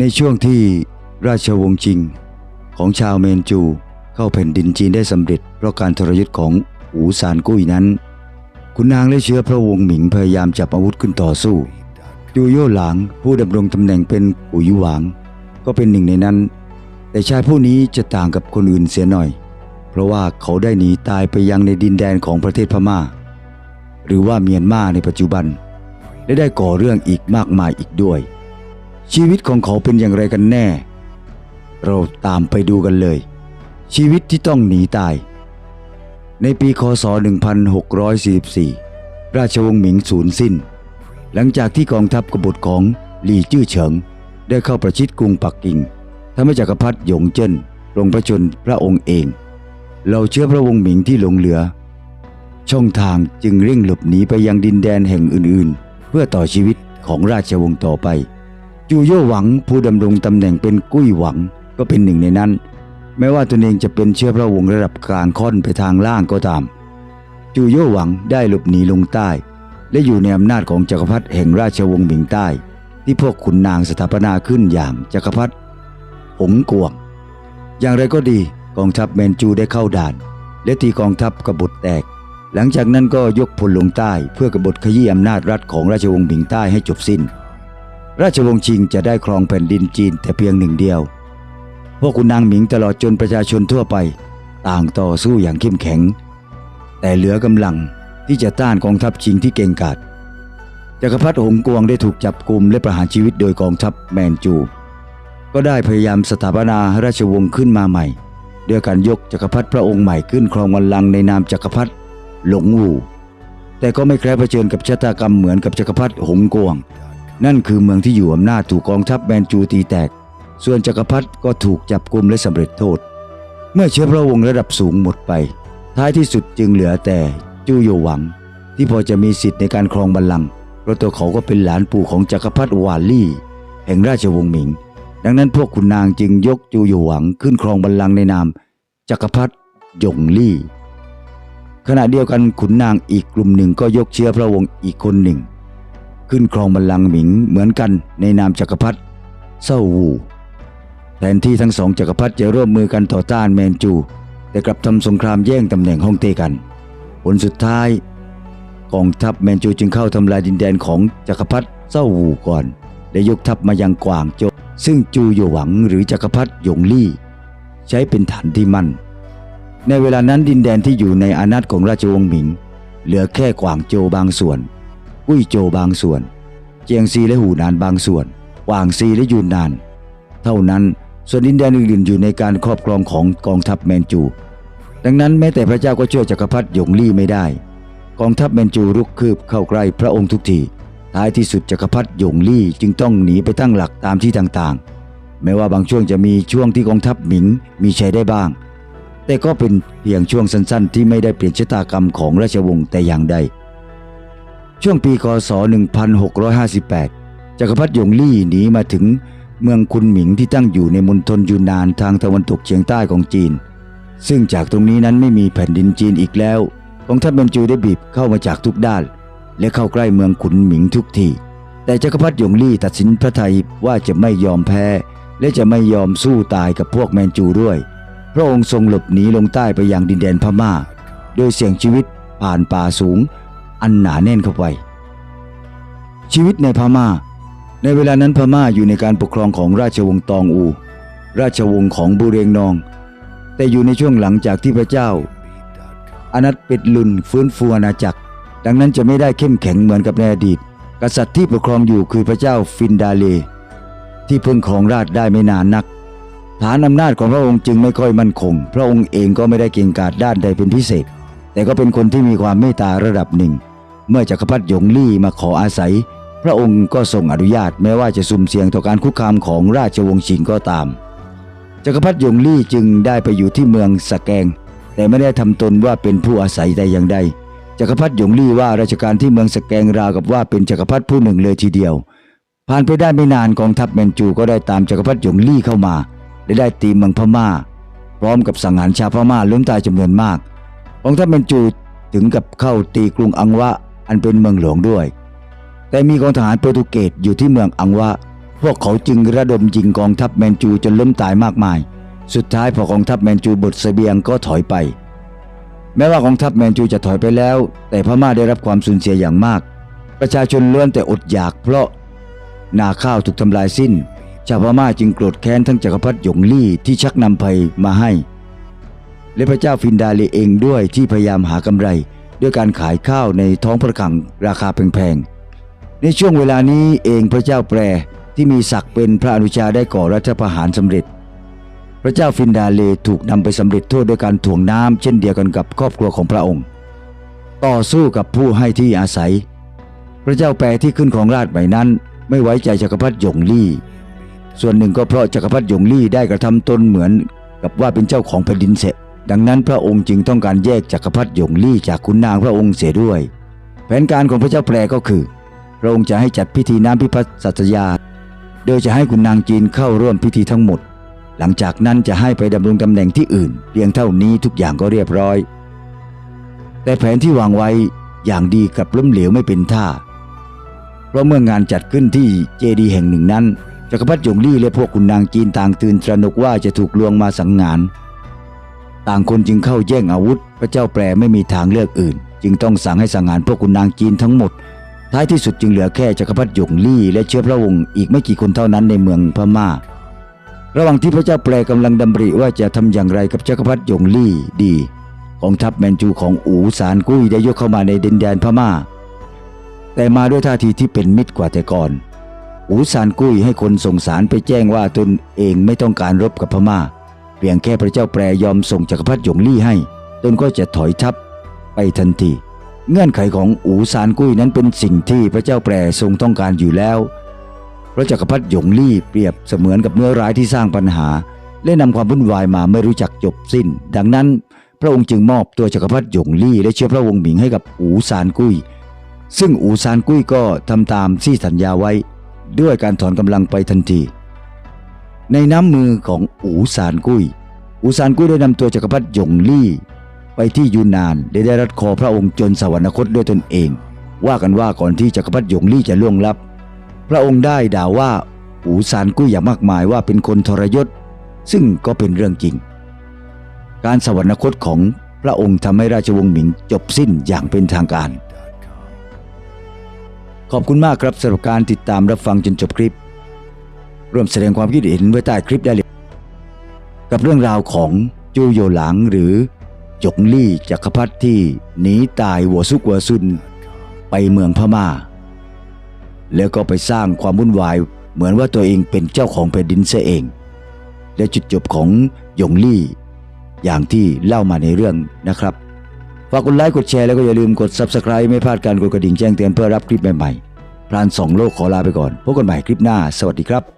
ในช่วงที่ราชวงศ์ชิง ของชาวเมนจูเข้าแผ่นดินจีนได้สำเร็จ เพราะการทรยศของอูซานกุ้ยนั้น คุณนางและเชื้อพระวงศ์หมิงพยายามจับอาวุธขึ้นต่อสู้จูโย่หลางผู้ดำรงตำแหน่งเป็นอุ๋ยหวาง ก็เป็นหนึ่งในนั้น แต่ชายผู้นี้จะต่างกับคนอื่นเสียหน่อย เพราะว่าเขาได้หนีตายไปยังในดินแดนของประเทศพม่า หรือว่าเมียนมาในปัจจุบันและได้ก่อเรื่องอีกมากมายอีกด้วย ชีวิตของเขาเป็นอย่างไรกันแน่ เราตามไปดูกันเลย ชีวิตที่ต้องหนีตาย ในปีคศ 1644 ราชวงศ์หมิงสูญสิ้น หลังจากที่กองทัพกบฏของหลี่จื้อเฉิง ได้เข้าประชิดกรุงปักกิ่งทำให้จักรพรรดิหยงเจิ้นลงพระชนพระองค์เองเราเชื่อพระวงศ์หมิงที่หลงเหลือ ช่องทางจึงเร่งหลบหนีไปยังดินแดนแห่งอื่นๆ เพื่อต่อชีวิตของราชวงศ์ต่อไป จูโย่หวังผู้ดำรงตำแหน่งเป็นกุ้ยหวังก็เป็นหนึ่งในนั้น แม้ว่าตนเองจะเป็นเชื้อพระวงศ์ระดับกลางค่อนไปทางล่างก็ตาม จูโย่หวังได้หลบหนีลงใต้ และอยู่ในอำนาจของจักรพรรดิแห่งราชวงศ์หมิงใต้ ที่พวกขุนนางสถาปนาขึ้นอย่างจักรพรรดิหงกวง อย่างไรก็ดีกองทัพแมนจูได้เข้าด่าน และตีกองทัพกบฏแตก หลังจากนั้นก็ยกพลลงใต้เพื่อกบฏขยี้อำนาจรัฐของราชวงศ์หมิงใต้ให้จบสิ้น ราชวงศ์ชิงจะได้ครองแผ่นดินจีนแต่เพียงหนึ่งเดียว พวกขุนนางหมิงตลอดจนประชาชนทั่วไป ต่างต่อสู้อย่างเข้มแข็ง แต่เหลือกำลังที่จะต้านกองทัพชิงที่เก่งกาจจักรพรรดิหงกวงได้ถูกจับกลุมและประหารชีวิตโดยกองทัพแมนจู ก็ได้พยายามสถาปนาราชวงศ์ขึ้นมาใหม่ด้วยการยกจักรพรรดิพระองค์ใหม่ขึ้นครองบัลลังในนามจักรพรรดิหลงหูแต่ก็ไม่แคล้วเผชิญกับชะตากรรมเหมือนกับจักรพรรดิหงกวง นั่นคือเมืองที่อยู่อำนาจถูกกองทัพแมนจูตีแตก ส่วนจักรพรรดิก็ถูกจับกุมและสำเร็จโทษ เมื่อเชื้อพระวงศ์ระดับสูงหมดไป ท้ายที่สุดจึงเหลือแต่จูโยหวัง ที่พอจะมีสิทธิ์ในการครองบัลลังก์เพราะตัวเขาก็เป็นหลานปู่ของจักรพรรดิวาลี่ แห่งราชวงศ์หมิง ดังนั้นพวกขุนนางจึงยกจูโยหวังขึ้นครองบัลลังก์ในนาม จักรพรรดิหยงลี่ ขณะเดียวกันขุนนางอีกกลุ่มหนึ่งก็ยกเชื้อพระวงศ์อีกคนหนึ่ง ขึ้นครองบัลลังก์หมิงเหมือนกันในนามจักรพรรดิเซาวูแทนที่ทั้งสองจักรพรรดิจะร่วมมือกันต่อต้านแมนจู แต่กลับทำสงครามแย่งตำแหน่งฮ่องเต้กัน ผลสุดท้ายกองทัพแมนจูจึงเข้าทำลายดินแดนของจักรพรรดิเซาวูก่อน และยกทัพมายังกวางโจวซึ่งจูโยหวังหรือจักรพรรดิหยงลี่ ใช้เป็นฐานที่มั่น ในเวลานั้นดินแดนที่อยู่ในอาณาจของราชวงศ์หมิง เหลือแค่กวางโจวบางส่วน กุ้ยโจบางส่วน เจียงซีและหูนานบางส่วนกวางซีและยูนนาน เท่านั้นส่วนดินแดนอื่นๆอยู่ในการครอบครองของกองทัพแมนจู ดังนั้นแม้แต่พระเจ้าก็ช่วยจักรพรรดิหยงลี่ไม่ได้ กองทัพแมนจูรุกคืบเข้าใกล้พระองค์ทุกทีท้ายที่สุดจักรพรรดิหยงลี่จึงต้องหนีไปตั้งหลักตามที่ต่างๆ แม้ว่าบางช่วงจะมีช่วงที่กองทัพหมิงมีชัยได้บ้าง แต่ก็เป็นเพียงช่วงสั้นๆ ที่ไม่ได้เปลี่ยนชะตากรรมของราชวงศ์แต่อย่างใด ช่วงปีคศ 1658 จักรพรรดิหยงลี่หนีมาถึงเมืองคุนหมิงที่ตั้งอยู่ในมณฑลยูนนานทางตะวันตกเฉียงใต้ของจีน ซึ่งจากตรงนี้นั้นไม่มีแผ่นดินจีนอีกแล้วกองทัพแมนจูได้บีบเข้ามาจากทุกด้าน และเข้าใกล้เมืองขุนหมิงทุกทีแต่จักรพรรดิหยงลี่ตัดสินพระทัยว่าจะไม่ยอมแพ้ และจะไม่ยอมสู้ตายกับพวกแมนจูด้วย พระองค์ทรงหลบหนีลงใต้ไปยังดินแดนพม่า โดยเสี่ยงชีวิตผ่านป่าสูง อันหนาแน่นเข้าไป ชีวิตในพม่า ในเวลานั้นพม่าอยู่ในการปกครองของราชวงศ์ตองอู ราชวงศ์ของบูเรงนอง แต่อยู่ในช่วงหลังจากที่พระเจ้า อนัตเป็ดลุนฟื้นฟูอาณาจักร ดังนั้นจะไม่ได้เข้มแข็งเหมือนกับในอดีต กษัตริย์ที่ปกครองอยู่คือพระเจ้าฟินดาเล ที่เพิ่งครองราชได้ไม่นานนักฐานอำนาจของพระองค์จึงไม่ค่อยมั่นคง พระองค์เองก็ไม่ได้เก่งกาจด้านใดเป็นพิเศษ แต่ก็เป็นคนที่มีความเมตตาระดับหนึ่ง เมื่อจักรพรรดิหยงลี่มาขออาศัย พระองค์ก็ทรงอนุญาตแม้ว่าจะสุ่มเสี่ยงต่อการคุกคามของราชวงศ์ชิงก็ตาม จักรพรรดิหยงลี่จึงได้ไปอยู่ที่เมืองสะแกง แต่ไม่ได้ทำตนว่าเป็นผู้อาศัยแต่อย่างใดจักรพรรดิหยงลี่ว่าราชการที่เมืองสะแกงราวกับว่าเป็นจักรพรรดิผู้หนึ่งเลยทีเดียว ผ่านไปได้ไม่นานกองทัพแมนจูก็ได้ตามจักรพรรดิหยงลี่เข้ามาและได้ตีเมืองพม่า พร้อมกับสังหารชาวพม่าล้มตายจำนวนมาก องทัพแมนจูถึงกับเข้าตีกรุงอังวะอันเป็นเมืองหลวงด้วย แต่มีกองทหารโปรตุเกสอยู่ที่เมืองอังวะ พวกเขาจึงระดมยิงกองทัพแมนจูจนล้มตายมากมาย สุดท้ายพอกองทัพแมนจูบดเสบียงก็ถอยไป แม้ว่ากองทัพแมนจูจะถอยไปแล้ว แต่พม่าได้รับความสูญเสียอย่างมาก ประชาชนล้วนแต่อดอยาก เพราะนาข้าวถูกทำลายสิ้น ชาวพม่าจึงโกรธแค้นทั้งจักรพรรดิหยงลี่ที่ชักนำภัยมาให้ และพระเจ้าฟินดาเลเองด้วยที่พยายามหากำไร ด้วยการขายข้าวในท้องพระคลังราคาแพงๆ ในช่วงเวลานี้เองพระเจ้าแปรที่มีศักดิ์เป็นพระอนุชาได้ก่อรัฐประหารสำเร็จ พระเจ้าฟินดาเลถูกนำไปสำเร็จโทษด้วยการถ่วงน้ำเช่นเดียวกันกับครอบครัวของพระองค์ ต่อสู้กับผู้ให้ที่อาศัย พระเจ้าแปรที่ขึ้นของราชใหม่นั้น ไม่ไว้ใจจักรพรรดิหยงลี่ ส่วนหนึ่งก็เพราะจักรพรรดิหยงลี่ได้กระทำตนเหมือนกับว่าเป็นเจ้าของแผ่นดินเสร็จ ดังนั้นพระองค์จึงต้องการแยกจักรพรรดิหยงลี่จากขุนนางพระองค์เสียด้วย แผนการของพระเจ้าแปรก็คือ พระองค์จะให้จัดพิธีน้ำพิพัฒน์สัตยา โดยจะให้ขุนนางจีนเข้าร่วมพิธีทั้งหมด หลังจากนั้นจะให้ไปดำรงตำแหน่งที่อื่นเพียงเท่านี้ทุกอย่างก็เรียบร้อย แต่แผนที่วางไว้อย่างดีกลับล้มเหลวไม่เป็นท่า เพราะเมื่องานจัดขึ้นที่เจดีแห่งหนึ่งนั้นจักรพรรดิหยงลี่และพวกขุนนางจีนต่างตื่นตระหนกว่าจะถูกลวงมาสังหาร ต่างคนจึงเข้าแย่งอาวุธ พระเจ้าแปรไม่มีทางเลือกอื่น จึงต้องสั่งให้สังหารพวกขุนนางจีนทั้งหมด ท้ายที่สุดจึงเหลือแค่จักรพรรดิหยงลี่และเชื้อพระวงศ์อีกไม่กี่คนเท่านั้นในเมืองพม่า ระหว่างที่พระเจ้าแปรกำลังดำริว่าจะทำอย่างไรกับจักรพรรดิหยงลี่ดีกองทัพแมนจูของอูซานกุ้ยได้ยกเข้ามาในดินแดนพม่า แต่มาด้วยท่าทีที่เป็นมิตรกว่าแต่ก่อนอูซานกุ้ยให้คนส่งสารไปแจ้งว่าตนเองไม่ต้องการรบกับพม่า เพียงแค่พระเจ้าแปรยอมส่งจักรพรรดิหยงลี่ให้ ตนก็จะถอยทัพไปทันที เงื่อนไขของอูซานกุ้ยนั้นเป็นสิ่งที่พระเจ้าแปรทรงต้องการอยู่แล้ว พระจักรพรรดิหยงลี่เปรียบเสมือนกับเนื้อร้ายที่สร้างปัญหา และนำความวุ่นวายมาไม่รู้จักจบสิ้น ดังนั้น พระองค์จึงมอบตัวจักรพรรดิหยงลี่และเชื้อพระวงศ์หมิงให้กับอูซานกุ้ย ซึ่งอูซานกุ้ยก็ทำตามที่สัญญาไว้ ด้วยการถอนกำลังไปทันที ในน้ำมือของอูซานกุ้ย อูซานกุ้ยได้นำตัวจักรพรรดิหยงลี่ ไปที่ยูนนานได้ได้รัดคอพระองค์จนสวรรคตด้วยตนเอง ว่ากันว่าก่อนที่จักรพรรดิหยงลี่จะล่วงลับ พระองค์ได้ด่าว่าอูซานกุ้ยอย่างมากมายว่าเป็นคนทรยศ ซึ่งก็เป็นเรื่องจริง การสวรรคตของพระองค์ทำให้ราชวงศ์หมิงจบสิ้นอย่างเป็นทางการ ขอบคุณมากครับสำหรับการติดตามรับฟังจนจบคลิป ร่วมแสดงความคิดเห็นไว้ใต้คลิปได้เลยกับเรื่องราวของจูโยหลางหรือหยงลี่จักรพรรดิที่หนีตายหัวซุกหัวซุน ไปเมืองพม่า แล้วก็ไปสร้างความวุ่นวายเหมือนว่าตัวเองเป็นเจ้าของแผ่นดินเสียเอง และจุดจบของหยงลี่ อย่างที่เล่ามาในเรื่องนะครับฝากกดไลค์กดแชร์แล้วก็อย่าลืมกด Subscribe ไม่พลาดการกดกระดิ่งแจ้งเตือนเพื่อรับคลิปใหม่ๆพรานสองโลกขอลาไปก่อนพบกันใหม่คลิปหน้า สวัสดีครับ